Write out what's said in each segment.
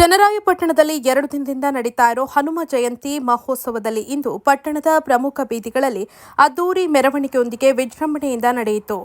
ಚನ್ನರಾಯಪಟ್ಟಣದಲ್ಲಿ ಎರಡು ದಿನದಿಂದ ನಡೀತಾ ಇರೋ ಹನುಮ ಜಯಂತಿ ಮಹೋತ್ಸವದಲ್ಲಿ ಇಂದು ಪಟ್ಟಣದ ಪ್ರಮುಖ ಬೀದಿಗಳಲ್ಲಿ ಅದ್ದೂರಿ ಮೆರವಣಿಗೆಯೊಂದಿಗೆ ವಿಜೃಂಭಣೆಯಿಂದ ನಡೆಯಿತು.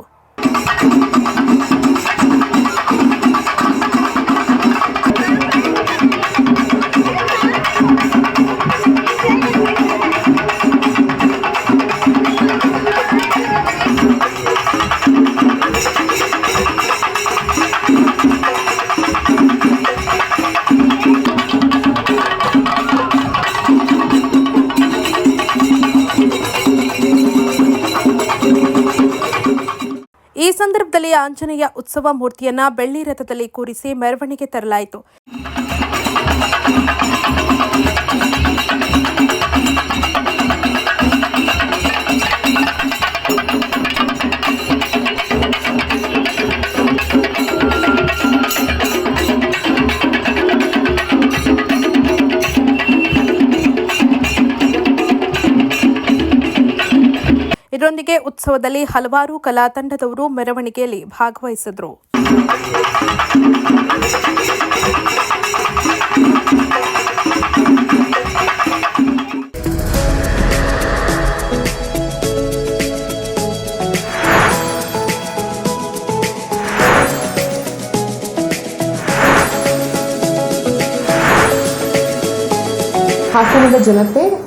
ಈ ಸಂದರ್ಭದಲ್ಲಿ ಆಂಜನೇಯ ಉತ್ಸವ ಮೂರ್ತಿಯನ್ನ ಬೆಳ್ಳಿ ರಥದಲ್ಲಿ ಕೂರಿಸಿ ಮೆರವಣಿಗೆ ತರಲಾಯಿತು. ಇದರೊಂದಿಗೆ ಉತ್ಸವದಲ್ಲಿ ಹಲವಾರು ಕಲಾ ತಂಡದವರು ಮೆರವಣಿಗೆಯಲ್ಲಿ ಭಾಗವಹಿಸಿದ್ರು. ಹಾಸನದ ಜನತೆ